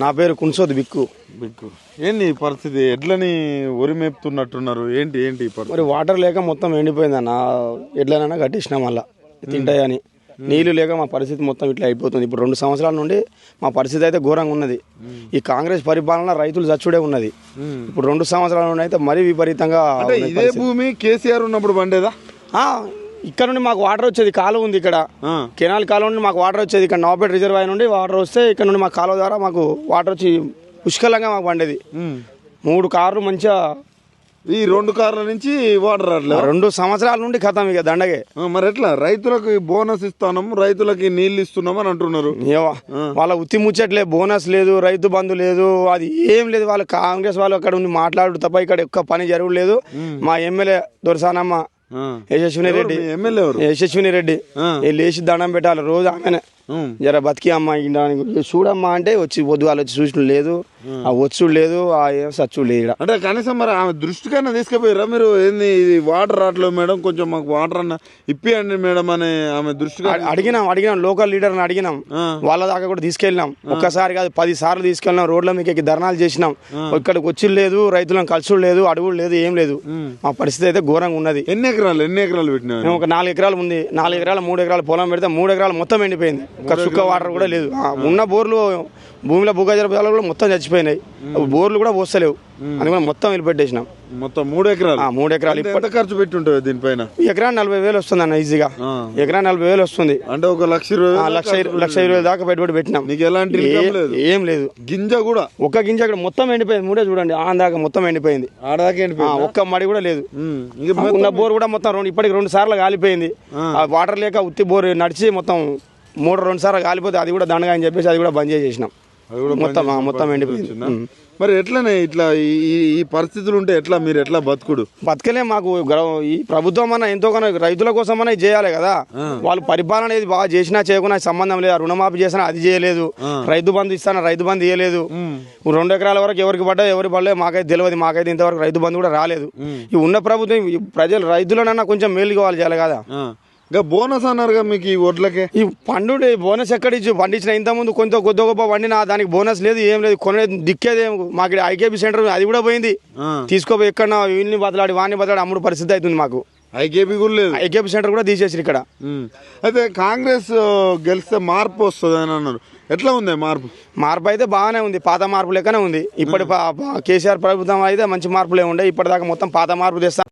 నా పేరు కున్సోద్ బిక్కు. బిక్కు. ఏంటి ఈ పరిస్థితి? ఎడ్లని ఒరి మేపుతున్నట్టున్నారు ఏంటి ఏంటి ఈ పరిస్థితి? మరి వాటర్ లేక మొత్తం ఎండిపోయింది అన్న. ఎట్లనైనా కట్టించినాం మళ్ళా. తింటాయని. నీళ్ళు లేక మా పరిస్థితి మొత్తం ఇట్లా అయిపోతుంది. ఇప్పుడు రెండు సంవత్సరాల నుండి మా పరిస్థితి అయితే ఘోరంగా ఉన్నది. ఈ కాంగ్రెస్ పరిపాలన రైతులు చచ్చుడే ఉన్నది. ఇప్పుడు రెండు సంవత్సరాల నుండి అయితే మరీ విపరీతంగా ఇదే భూమి కేసీఆర్ ఉన్నప్పుడు పండేదా? ఇక్కడ నుండి మాకు వాటర్ వచ్చేది కాలువ ఉంది ఇక్కడ. కెనాల్ కాలువ నుండి మాకు వాటర్ వచ్చేది ఇక్కడ. నవాపేట రిజర్వాయర్ నుండి వాటర్ వస్తే ఇక్కడ నుండి మా కాలువ ద్వారా మాకు వాటర్ వచ్చి పుష్కలంగా మాకు పండేది. మూడు కార్లు మంచిగా ఈ రెండు కార్ల నుంచి వాటర్ రావట్లేదు రెండు సంవత్సరాల నుండి ఖతం ఇక దండగే. మరి ఎట్లా? రైతులకు బోనస్ ఇస్తాము రైతులకి నీళ్ళు ఇస్తున్నాం అని అంటున్నారు. ఏవా వాళ్ళ ఉత్తి ముచ్చట్లే బోనస్ లేదు రైతు బంధు లేదు అది ఏం లేదు. వాళ్ళు కాంగ్రెస్ వాళ్ళు అక్కడ ఉండి మాట్లాడు తప్ప ఇక్కడ ఒక్క పని జరగలేదు మా ఎమ్మెల్యే దొరసానమ్మ. యశస్విని రెడ్డి ఎమ్మెల్యే యశస్విని రెడ్డి. వీళ్ళు లేచి దండం పెట్టాలి రోజు ఆమెనే. జర బతికి అమ్మ ఇండానికి చూడమ్మా అంటే వచ్చి పొద్దుగాలు వచ్చి చూసిన లేదు. ఆ వచ్చుడు లేదు ఆ ఏం సచ్చుడు లేదు. అంటే కనీసం మరి ఆమె దృష్టికైనా తీసుకుపోయారా మీరు? ఏంది ఇది వాటర్ రావట్లేదు మేడం కొంచెం మాకు వాటర్ అన్న ఇప్పియండి మేడం అని ఆమె దృష్టిగా అడి- అడిగినాం అడిగినాం లోకల్ లీడర్ని అడిగినాం. వాళ్ళ దాకా కూడా తీసుకెళ్ళినాం. ఒక్కసారి కాదు పది సార్లు తీసుకెళ్ళినాం రోడ్ల మీకు ఎక్కి ధర్నాలు చేసినాం. ఇక్కడికి వచ్చి లేదు రైతులను కలుసుడు లేదు అడుగుడు లేదు ఏం లేదు. మా పరిస్థితి అయితే ఘోరంగా ఉన్నది. ఎన్ని ఎకరాలు ఎన్ని ఎకరాలు పెట్టినా ఒక నాలుగు ఎకరాలు ఉంది. నాలుగు ఎకరాలు మూడు ఎకరాలు పొలం పెడితే మూడు ఎకరాలు మొత్తం ఎండిపోయింది. చుక్క వాటర్ కూడా లేదు. ఉన్న బోర్లు భూమిలో భూగజల జలాలు కూడా మొత్తం చచ్చిపోయినాయి. బోర్లు కూడా పోస్తలేవు. అందుకని మొత్తం వెళ్ళిపెట్టేసినాం మొత్తం మూడు ఎకరాలు? మూడు ఎకరాలు ఎంత ఖర్చు పెట్టి ఉంటుంది దీనిపైన? ఎకరా నలభై వేలు వస్తుంది అన్న ఈజీగా. ఎకరా నలభై వేలు వస్తుంది. అంటే ఒక లక్ష లక్ష ఇరవై- లక్ష ఇరవై దాకా పెట్టుబడి పెట్టినాం. నీకు ఎలాంటి ఏ- లేదు? ఏం లేదు. గింజ కూడా? ఒక్క గింజ అక్కడ మొత్తం ఎండిపోయింది. మూడే చూడండి ఆ దాకా మొత్తం ఎండిపోయింది. ఆడదాకా ఎండిపోయిందా? ఒక్క మడి కూడా లేదు. ఉన్న బోర్ కూడా మొత్తం రెండు ఇప్పటికి రెండు సార్లు కాలిపోయింది. వాటర్ లేక ఉత్తి బోర్ నడిచి మొత్తం మూడు రెండు సార్లు కాలిపోతే అది కూడా దండగా అని చెప్పేసి అది కూడా బంద్ చేసేసినాం అది కూడా మొత్తం ఆ, మొత్తం ఎండిపోయింది. వచ్చిందా? మరి ఎట్లనే ఇట్లా ఈ- ఈ- ఈ పరిస్థితులు ఉంటే ఎట్లా మీరు ఎట్లా బతుకుడు? బతకలే మాకు గ్రౌ- ఈ ప్రభుత్వం అన్న ఎంతో కన్నా రైతుల కోసం అన్న ఇది చేయాలి కదా. వాళ్ళు పరిపాలన ఏది బాగా చేసినా చేయకున్నా సంబంధం లేదు. ఆ రుణమాఫీ చేసినా అది చేయలేదు. రైతు బంధు ఇస్తానా రైతు బంధు ఇవ్వలేదు రెండు ఎకరాల వరకు ఎవరికి పడ్డా ఎవరికి పడలేదు మాకైతే తెలియదు మాకైతే ఇంతవరకు రైతు బంధు కూడా రాలేదు. ఈ ఉన్న ప్రభుత్వం ఈ ప్రజలు రైతులనన్నా కొంచెం మేలు కావాలి చేయాలి కదా. ఆ. ఇంకా బోనస్ అన్నారుగా మీకు ఈ వడ్లకే? ఈ పండు బోనస్ ఎక్కడ ఇచ్చి పండించిన? ఇంత ముందు కొంత కొద్ది గొప్ప వండినా దానికి బోనస్ లేదు ఏం లేదు కొనే దిక్కేది మాకు ఐకేపీ సెంటర్ ఉంది, అది కూడా పోయింది. తీసుకోపోయి ఎక్కడ వీళ్ళని బదలాడి వాడిని బదలాడి అమ్ముడు పరిస్థితి అవుతుంది మాకు. ఐకేపీ కూడా లేదు. ఐకేపీ సెంటర్ కూడా తీసేసి ఇక్కడ. అయితే కాంగ్రెస్ గెలిస్తే మార్పు వస్తుంది అని అన్నారు. ఎట్లా ఉంది మార్పు? మార్పు అయితే బాగానే ఉంది పాత మార్పు లెక్కనే ఉంది. ఇప్పటి కేసీఆర్ ప్రభుత్వం అయితే మంచి మార్పులే ఉండే ఇప్పటిదాకా మొత్తం పాత మార్పు తెస్తాం